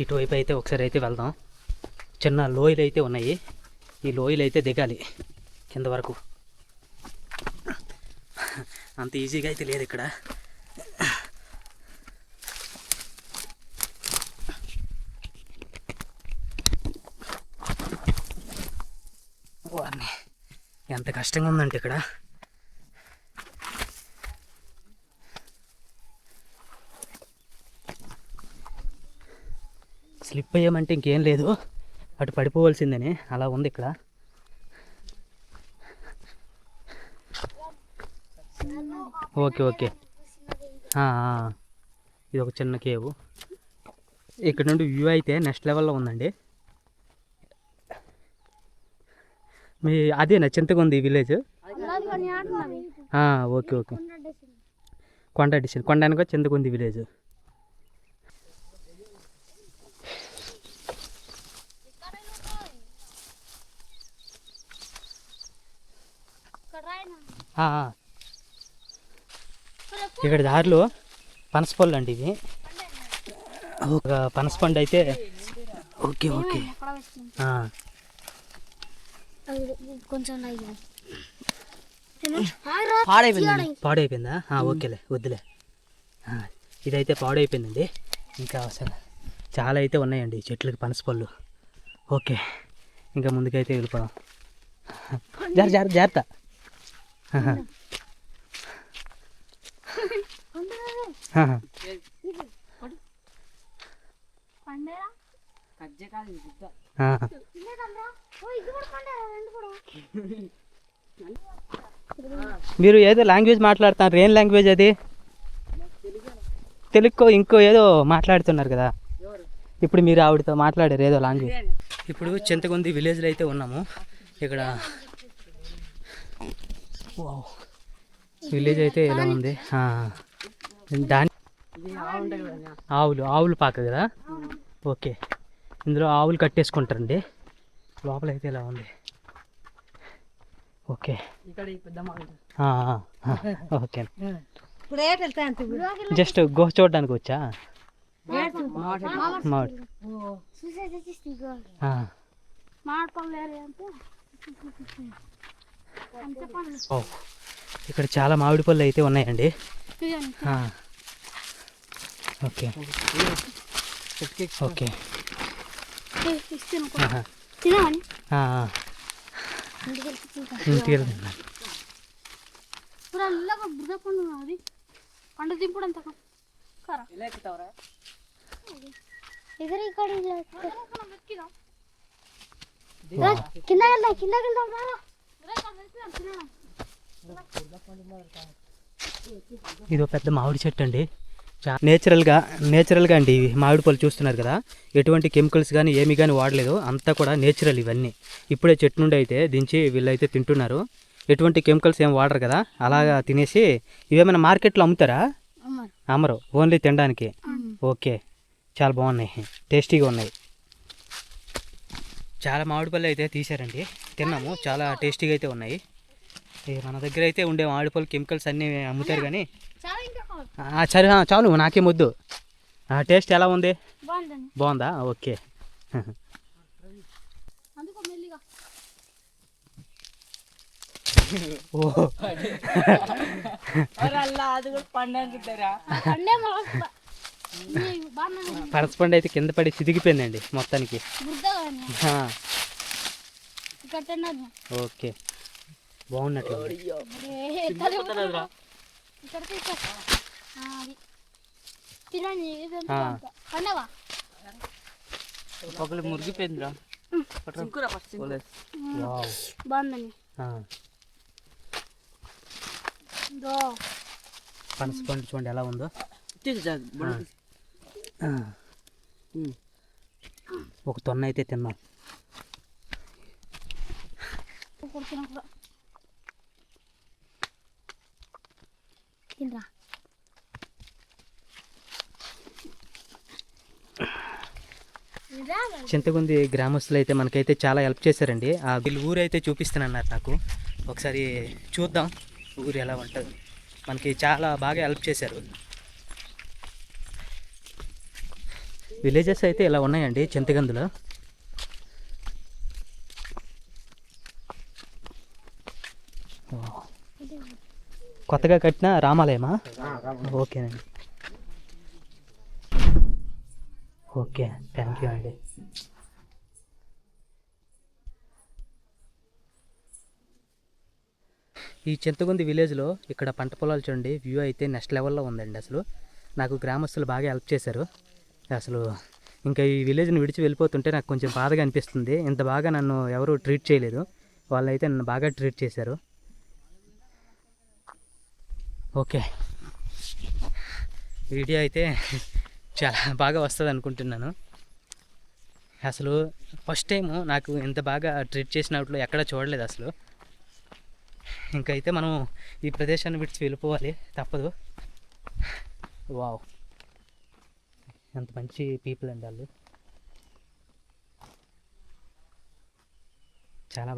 ఇటువైపు అయితే ఒకసారి అయితే వెళ్దాం. చిన్న లోయలు అయితే ఉన్నాయి. ఈ లోయలు అయితే దిగాలి. కింద వరకు. అంత ఈజీగా అయితే లేదు ఇక్కడ. వారిని ఎంత కష్టంగా ఉందంటే ఇక్కడ. స్లిప్ అయ్యామంటే ఇంకేం లేదు. అటు పడిపోవాల్సిందని. అలా ఉంది ఇక్కడ. Okay okay. ఇది ఒక చిన్న కేవు. ఇక్కడ నుండి వ్యూ అయితే నెక్స్ట్ లెవెల్లో ఉందండి. మీ అదేనా ఉంది ఈ విలేజ్. Okay okay. కొండ డిషన్ కొండ చింతగా ఉంది విలేజ్. ఇక్కడ దారిలో పనసపళ్ళు అండి ఇవి. ఒక పనసపండు అయితే ఓకే ఓకే. ఆ, కొంచెం పాడైపోయిందండి. పాడైపోయిందా? ఆ, ఓకేలే వద్దులే. ఇదైతే పాడైపోయిందండి. ఇంకా అసలు చాలా అయితే ఉన్నాయండి చెట్లకి పనసపళ్ళు. ఓకే ఇంకా ముందుకైతే వెళ్ళిపోదాం. జార జార జాగ్రత్త. ఆహా. మీరు ఏదో లాంగ్వేజ్ మాట్లాడుతున్నారు ఏం లాంగ్వేజ్ అది? తెలుగు ఇంకో ఏదో మాట్లాడుతున్నారు కదా. ఇప్పుడు మీరు ఆవిడతో మాట్లాడారు ఏదో లాంగ్వేజ్. ఇప్పుడు చింతకుంది విలేజ్లో అయితే ఉన్నాము. ఇక్కడ విలేజ్ అయితే ఎలా ఉంది. దాని ఆవులు ఆవులు పాక కదా? ఓకే. ఇందులో ఆవులు కట్టేసుకుంటారండి. లోపల అయితే ఇలా ఉంది? ఓకే. ఓకే. జస్ట్ గుహ చూడడానికి వచ్చా? మామిడి. ఓ. ఇక్కడ చాలా మామిడి పళ్ళు అయితే ఉన్నాయండి. ఆ. ఓకే. ఓకే. ఇంటికి వెళ్తున్నాను పండు దింపుడు అంత కరా? ఎదురు ఇక్కడ కింద కింద రారా ఇది పెద్ద మామిడి చెట్టు అండి. నేచురల్గా నేచురల్గా అండి ఇవి. మామిడి పళ్ళు చూస్తున్నారు కదా. ఎటువంటి కెమికల్స్ కానీ ఏమి కానీ వాడలేదు. అంతా కూడా నేచురల్ ఇవన్నీ. ఇప్పుడే చెట్టు నుండి అయితే దించి వీళ్ళైతే తింటున్నారు. ఎటువంటి కెమికల్స్ ఏం వాడరు కదా. అలాగా తినేసి ఇవేమైనా మార్కెట్లో అమ్ముతారా? అమ్మరు. ఓన్లీ తినడానికి? ఓకే. చాలా బాగున్నాయి. టేస్టీగా ఉన్నాయి. చాలా మామిడి పళ్ళు అయితే తీశారండి. తిన్నాము. చాలా టేస్టీగా అయితే ఉన్నాయి. మన దగ్గర అయితే ఉండే మామిడి పళ్ళు కెమికల్స్ అన్నీ అమ్ముతారు కానీ. చాలా ఇంకా కావాలి ఆ, సరే చాలు నాకేం వద్దు ఆ, టేస్ట్ ఎలా ఉంది? బాగుందా ఓకే. అందుకో మెల్లిగా. ఓ. అది కూడా పండుగ పండే మొలక బాగా పనసపండు అయితే కింద పడి చిదిగిపోయిందండి మొత్తానికి. ఓకే. బాగున్నట్లు ఒకళ్ళు మురిగిపోయిందిరా. బాగుందండి. ఆ, దో పనసపండు చూడండి ఎలా ఉందో. ఒక తొన్న అయితే తిన్నాం. కొడుతున్నా కూడా తినరా. చింతకుంది గ్రామస్తులు అయితే మనకైతే చాలా హెల్ప్ చేశారండి. ఆ వీళ్ళు ఊరు అయితే చూపిస్తానన్నారు నాకు. ఒకసారి చూద్దాం ఊరు ఎలా ఉంటుంది. మనకి చాలా బాగా హెల్ప్ చేశారు. విలేజెస్ అయితే ఇలా ఉన్నాయండి చింతగందులో ఓ. కొత్తగా కట్టిన రామాలయమా? ఓకేనండి. ఓకే థ్యాంక్ యూ అండి. ఈ చింతగుంది విలేజ్లో ఇక్కడ పంట పొలాలు చూడండి వ్యూ అయితే నెక్స్ట్ లెవెల్లో ఉందండి అసలు. నాకు గ్రామస్తులు బాగా హెల్ప్ చేశారు. అసలు ఇంకా ఈ విలేజ్ని విడిచి వెళ్ళిపోతుంటే నాకు కొంచెం బాధగా అనిపిస్తుంది. ఇంత బాగా నన్ను ఎవరు ట్రీట్ చేయలేదు. వాళ్ళైతే నన్ను బాగా ట్రీట్ చేశారు. ఓకే. వీడియో అయితే చాలా బాగా వస్తుంది అనుకుంటున్నాను. అసలు ఫస్ట్ టైం నాకు ఇంత బాగా ట్రీట్ చేసినట్లు ఎక్కడ చూడలేదు అసలు. ఇంకైతే మనం ఈ ప్రదేశాన్ని విడిచి వెళ్ళిపోవాలి తప్పదు. వావ్. ఎంత మంచి పీపుల్ అండి వాళ్ళు.